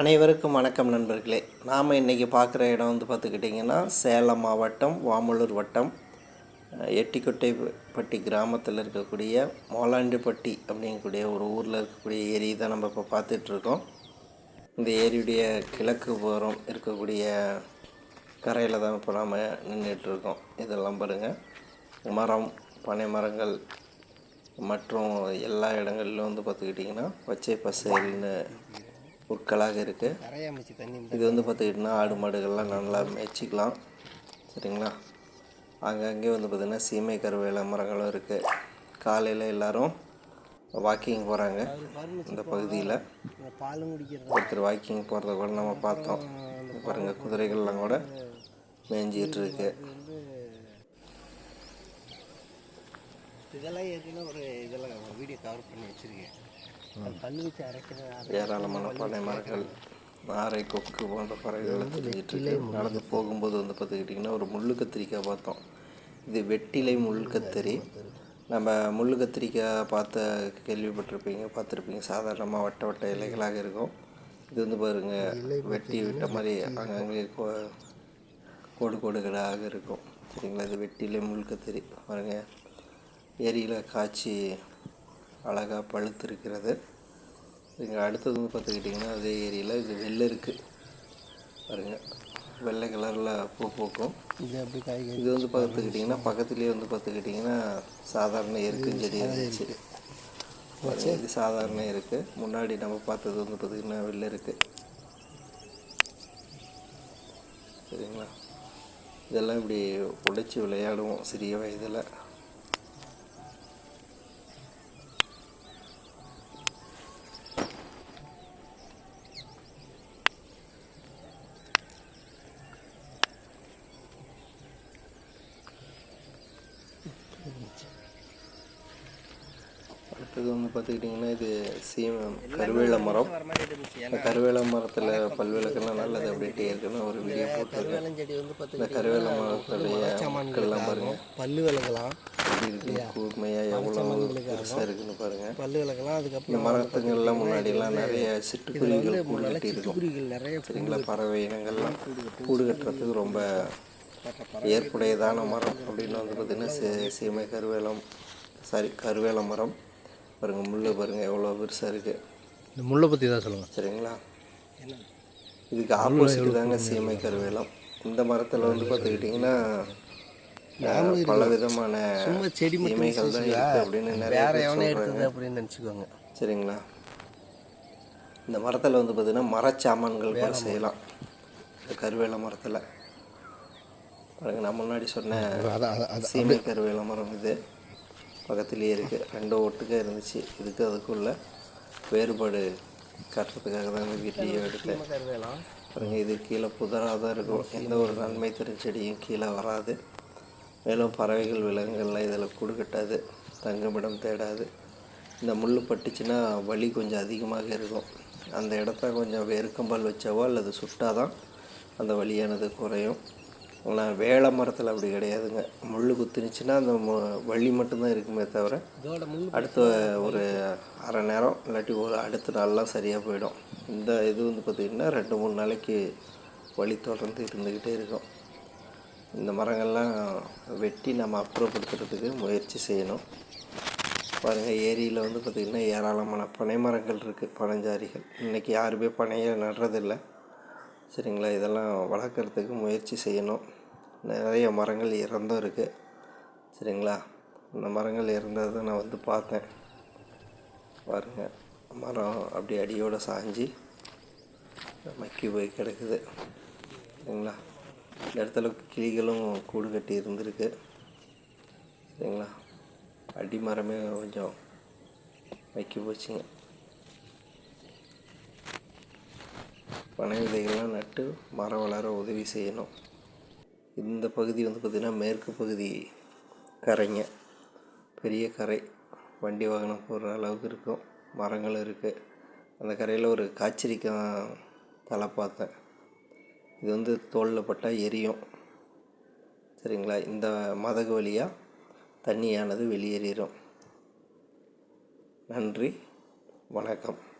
அனைவருக்கும் வணக்கம் நண்பர்களே. நாம் இன்றைக்கி பார்க்குற இடம் வந்து பார்த்துக்கிட்டிங்கன்னா சேலம் மாவட்டம் வாமலூர் வட்டம். எட்டிக்கொட்டை எட்டிக்கொட்டைப்பட்டி கிராமத்தில் இருக்கக்கூடிய மோலாண்டிப்பட்டி அப்படிங்கக்கூடிய ஒரு ஊரில் இருக்கக்கூடிய ஏரி தான் நம்ம இப்போ பார்த்துட்ருக்கோம். இந்த ஏரியுடைய கிழக்கு புறம் இருக்கக்கூடிய கரையில் தான் இப்போ நாம் நின்றுட்டுருக்கோம் இதெல்லாம் பாருங்கள் மரம் பனை மரங்கள் மற்றும் எல்லா இடங்கள்லையும் வந்து பார்த்துக்கிட்டிங்கன்னா பச்சை பசேல்னு புற்களாக இருக்குது கரையாமிச்சு தண்ணி இது வந்து பார்த்துக்கிட்டிங்கன்னா ஆடு மாடுகள்லாம் நல்லா மேய்ச்சிக்கலாம். சரிங்களா? அங்கங்கே வந்து பார்த்திங்கன்னா சீமை கருவேல மரங்களும் இருக்குது காலையில் எல்லாரும் வாக்கிங் போகிறாங்க இந்த பகுதியில் ஒருத்தர் வாக்கிங் போகிறத கூட நம்ம பார்த்தோம். பாருங்கள் குதிரைகள்லாம் கூட மேய்ஞ்சிட்டு இருக்கு வந்து இதெல்லாம் ஏற்கனவே ஒரு இதெல்லாம் வீடியோ கவர் பண்ணி வச்சுருக்கேன். கல் வச்சு அரைக்கிறது ஏராளமான பனை மரங்கள் நாரை கொக்கு போன்ற பறவைகள் தெரிஞ்சிட்டு இருக்கு. நடந்து போகும்போது வந்து பார்த்துக்கிட்டிங்கன்னா ஒரு முள்ளு கத்திரிக்காய் பார்த்தோம். இது வெட்டிலை முள் கத்திரி. நம்ம முள்ளு கத்திரிக்காய் பார்த்த கேள்விப்பட்டிருப்பீங்க பார்த்துருப்பீங்க. சாதாரணமாக வட்ட வட்ட இலைகளாக இருக்கும். இது வந்து பாருங்க வெட்டி விட்ட மாதிரி அங்கங்கே கோ- கோடு கோடுகளாக இருக்கும். சரிங்களா? இது வெட்டிலை முள் கத்திரி. பாருங்க. ஏரியில் காய்ச்சி அழகாக பழுத்திருக்கிறது. இங்கே அடுத்தது வந்து பார்த்துக்கிட்டிங்கன்னா அதே ஏரியில் இது வெள்ளை இருக்குது பாருங்க. வெள்ளை கலரில் பூ பூக்கும். இது அப்படி காய்கறி இது வந்து பார்த்துக்கிட்டிங்கன்னா பக்கத்துலேயே வந்து பார்த்துக்கிட்டிங்கன்னா சாதாரண எருக்குஞ்செடி இருந்துச்சு. பாருங்க, இது சாதாரண இருக்கு முன்னாடி நம்ம பார்த்தது வந்து பார்த்திங்கன்னா வெள்ளை இருக்குது சரிங்களா? இதெல்லாம் இப்படி உடைச்சி விளையாடுவோம் சிறிய வயதில். அடுத்தது வந்து பார்த்துக்கிட்டிங்கன்னா இது சீம கருவேல மரம். இந்த கருவேல மரத்தில் பல்விளக்கெல்லாம் நல்லது அப்படின்ட்டு ஏற்கனவே ஒரு வீடியோ போட்டிருக்கேன். கருவேலம் செடி வந்து இந்த கருவேல மரத்துடைய மக்கள்லாம் பாருங்கள் பல்லு இருக்கு கூர்மையாக எவ்வளோ பெருசாக இருக்குன்னு பாருங்கள் பல்லு இந்த அதுக்கப்புறம் மரத்துங்கள்லாம் முன்னாடிலாம் நிறைய சிட்டுக்குருவிகள் கூடு கட்டி இருக்கும். நிறைய சரிங்களா? பறவை இனங்கள்லாம் கூடு கட்டுறதுக்கு ரொம்ப ஏற்புடையதான மரம் அப்படின்னு வந்து பார்த்திங்கன்னா சீமை கருவேலம் சாரி கருவேல மரம். பாருங்கள் முள் பாருங்கள் எவ்வளோ பெருசாக இருக்குது இந்த முள்ளை பற்றி தான் சொல்லுங்கள் சரிங்களா? இதுக்கு ஆப்போசிட் தாங்க சீமை கருவேலம். இந்த மரத்தில் வந்து பார்த்துக்கிட்டிங்கன்னா பல விதமான சும்மா செடி தீமைகள் தான் இருக்குது அப்படின்னு நிறைய. எடுத்தது அப்படின்னு நினச்சிக்கோங்க. சரிங்களா? இந்த மரத்தில் வந்து பார்த்திங்கன்னா மரச்சாமான்கள் கூட செய்யலாம். இந்த கருவேல மரத்தில். பாருங்க நான் முன்னாடி சொன்ன அதான் அதான் சீமை கருவேல மரம் இது. பக்கத்துலேயே இருக்குது ரெண்டும் ஒட்டுக்கா இருந்துச்சு. இதுக்கு அதுக்குள்ள வேறுபாடு காட்டுறதுக்காக தான் இந்த வீட்லேயே எடுத்தேன். கருவேலம் பாருங்க இது கீழே புதராக தான் இருக்கும். எந்த ஒரு நன்மை தரும் செடியும் கீழே வராது. மேலும் பறவைகள் விலங்குகள்லாம் இதில் கூடு கட்டாது தங்குமிடம் தேடாது. இந்த முள் பட்டுச்சுன்னா வலி கொஞ்சம் அதிகமாக இருக்கும். அந்த இடத்த கொஞ்சம் வேர்க்கம்பால் வச்சாவோ அல்லது சுட்டாதான் அந்த வலியானது குறையும். ஆனால் வேள மரத்தில் அப்படி கிடையாதுங்க. முள் குத்துனுச்சுன்னா அந்த மு- வலி மட்டும்தான் இருக்குமே தவிர அடுத்த ஒரு அரை நேரம் இல்லாட்டி ஒரு அடுத்த நாள்லாம் சரியாக போயிடும். இந்த இது வந்து பார்த்திங்கன்னா ரெண்டு மூணு நாளைக்கு வலி தொடர்ந்து இருந்துக்கிட்டே இருக்கும். இந்த மரங்கள்லாம் வெட்டி நம்ம அப்புறப்படுத்துறதுக்கு முயற்சி செய்யணும். பாருங்கள் ஏரியில் வந்து பார்த்திங்கன்னா ஏராளமான பனை மரங்கள் இருக்குது பனஞ்சாரிகள் இன்றைக்கி யாருமே பனையை நடுறதில்ல. சரிங்களா? இதெல்லாம் வளர்க்குறதுக்கு முயற்சி செய்யணும். நிறைய மரங்கள் இறந்தும் இருக்குது சரிங்களா? இந்த மரங்கள் இறந்ததை நான் வந்து பார்த்தேன். பாருங்கள் மரம் அப்படி அடியோடு சாஞ்சி மக்கி போய் கிடக்குது. சரிங்களா? இந்த இடத்துல கிளிகளும் கூடு கட்டி இருந்திருக்கு. சரிங்களா? அடி மரமே கொஞ்சம் மக்கி போச்சுங்க. பனை விதைகள்லாம் நட்டு மரம் வளர உதவி செய்யணும். இந்த பகுதி வந்து பார்த்திங்கன்னா மேற்கு பகுதி கரைங்க. பெரிய கரை. வண்டி வாகனம் போகிற அளவுக்கு இருக்கும். மரங்கள் இருக்குது அந்த கரையில் ஒரு காய்ச்சரிக்காய் தலை பார்த்தேன். இது வந்து தோலில் பட்டால் எரியும். சரிங்களா? இந்த மதகு வழியாக தண்ணியானது வெளியேறிடும் நன்றி. வணக்கம்.